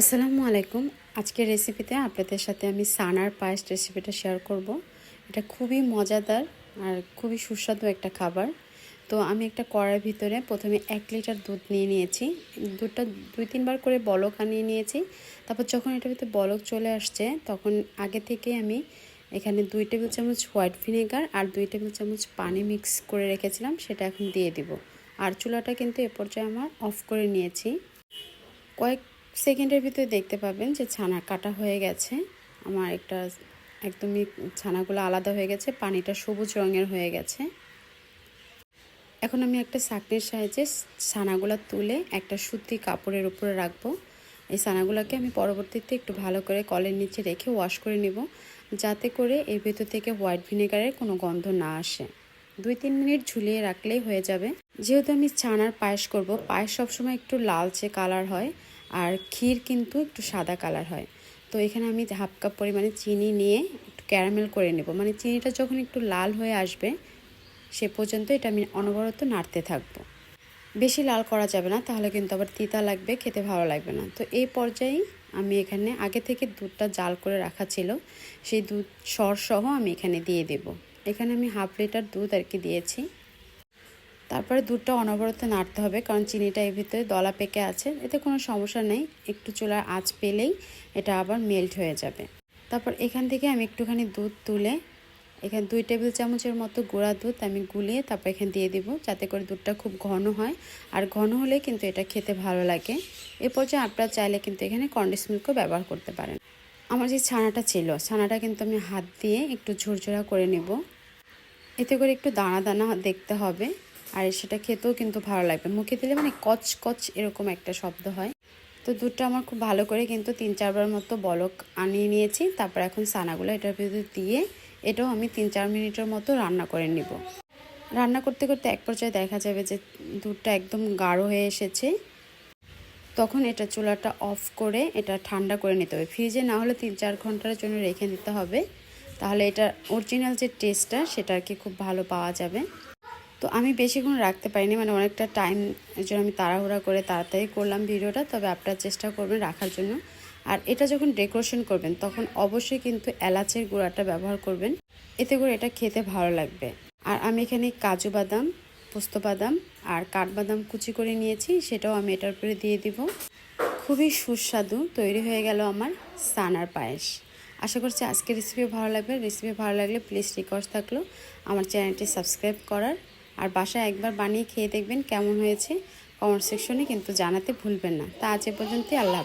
আসসালামু আলাইকুম। আজকের রেসিপিতে আপনাদের সাথে আমি সানার পায়েস রেসিপিটা শেয়ার করব। এটা খুবই মজাদার আর খুবই সুস্বাদু একটা খাবার। তো আমি একটা কড়ার ভিতরে প্রথমে এক লিটার দুধ নিয়ে নিয়েছি। দুধটা দুই তিনবার করে বলক আনিয়ে নিয়েছি। তারপর যখন এটার ভিতরে বলক চলে আসছে, তখন আগে থেকে আমি এখানে দুই টেবিল চামচ হোয়াইট ভিনেগার আর দুই টেবিল চামচ পানি মিক্স করে রেখেছিলাম, সেটা এখন দিয়ে দিব। আর চুলাটা কিন্তু এ পর্যায়ে আমার অফ করে নিয়েছি। কয়েক সেকেন্ডের ভিতরে দেখতে পাবেন যে ছানা কাটা হয়ে গেছে। আমার একটা একদমই ছানাগুলো আলাদা হয়ে গেছে, পানিটা সবুজ রঙের হয়ে গেছে। এখন আমি একটা সাকনির সাহায্যে ছানাগুলো তুলে একটা সুতি কাপড়ের উপরে রাখব। এই ছানাগুলোকে আমি পরবর্তীতে একটু ভালো করে কলের নিচে রেখে ওয়াশ করে নিব, যাতে করে এর ভেতর থেকে হোয়াইট ভিনেগারের কোনো গন্ধ না আসে। দুই তিন মিনিট ঝুলিয়ে রাখলেই হয়ে যাবে। যেহেতু আমি ছানার পায়েস করব, পায়েস সবসময় একটু লালচে কালার হয় আর ক্ষীর কিন্তু একটু সাদা কালার হয়। তো এখানে আমি হাফ কাপ পরিমাণে চিনি নিয়ে একটু ক্যারামেল করে নেব। মানে চিনিটা যখন একটু লাল হয়ে আসবে, সে পর্যন্ত এটা আমি অনবরত নাড়তে থাকব। বেশি লাল করা যাবে না, তাহলে কিন্তু আবার তিতা লাগবে, খেতে ভালো লাগবে না। তো এই পর্যায়েই আমি এখানে আগে থেকে দুধটা জাল করে রাখা ছিল, সেই দুধ সরসহ আমি এখানে দিয়ে দেব। এখানে আমি হাফ লিটার দুধ আর কি দিয়েছি। তারপরে দুধটা অনবরত নাড়তে হবে, কারণ চিনিটা এর ভিতরে দলা পেকে আছে। এতে কোনো সমস্যা নেই, একটু চুলার আঁচ পেলেই এটা আবার মেল্ট হয়ে যাবে। তারপর এখান থেকে আমি একটুখানি দুধ তুলে, এখানে দুই টেবিল চামচের মতো গুঁড়া দুধ আমি গুলিয়ে তারপর এখানে দিয়ে দিব, যাতে করে দুধটা খুব ঘন হয়। আর ঘন হলে কিন্তু এটা খেতে ভালো লাগে। এ পর্যায়ে আপনারা চাইলে কিন্তু এখানে কন্ডেন্স মিল্কও ব্যবহার করতে পারেন। আমার যে ছানাটা ছিল, ছানাটা কিন্তু আমি হাত দিয়ে একটু ঝুরঝুরা করে নেব। এতে করে একটু দানা দানা দেখতে হবে। আর সেটা খেতেও কিন্তু ভালো লাগবে। মুখে দিলে মানে কচ কচ এরকম একটা শব্দ হয়। তো দুধটা আমার খুব ভালো করে কিন্তু তিন, চারবার মতো বলক আনিয়ে নিয়েছি। তারপর এখন সানাগুলো এটার ভিতরে দিয়ে এটাও আমি তিন, চার মিনিটের মতো রান্না করে নিব। রান্না করতে করতে এক পর্যায়ে দেখা যাবে যে দুধটা একদম গাঢ় হয়ে এসেছে। তখন এটা চুলাটা অফ করে এটা ঠান্ডা করে নিতে হবে। ফ্রিজে না হলে তিন, চার ঘণ্টার জন্য রেখে দিতে হবে। তাহলে এটা অরিজিনাল যে টেস্টটা সেটা আর কি খুব ভালো পাওয়া যাবে। তো আমি বেশিক্ষণ রাখতে পারিনি মানে অনেকটা টাইম এর জন্য আমি তাড়াহুড়া করে তাড়াতাড়ি করলাম ভিডিওটা, তবে আপনারা চেষ্টা করবেন রাখার জন্য। আর এটা যখন ডেকোরেশন করবেন, তখন অবশ্যই কিন্তু এলাচের গুঁড়াটা ব্যবহার করবেন। এতে করে এটা খেতে ভালো লাগবে। আর আমি এখানে কাজু বাদাম, পোস্ত বাদাম আর কাঠবাদাম কুচি করে নিয়েছি, সেটাও আমি এটার উপরে দিয়ে দিব। খুবই সুস্বাদু তৈরি হয়ে গেল আমার সানার পায়েস। আশা করছি আজকে রেসিপি ভালো লাগবে। রেসিপি ভালো লাগলে প্লিজ রিকোয়েস্ট থাকল। আমার চ্যানেলটি সাবস্ক্রাইব করার আর বাসায় একবার বানিয়ে খেয়ে দেখবেন কেমন হয়েছে। কমেন্ট সেকশনে কিন্তু জানাতে ভুলবেন না। তা আজ এ পর্যন্তই, আল্লাহ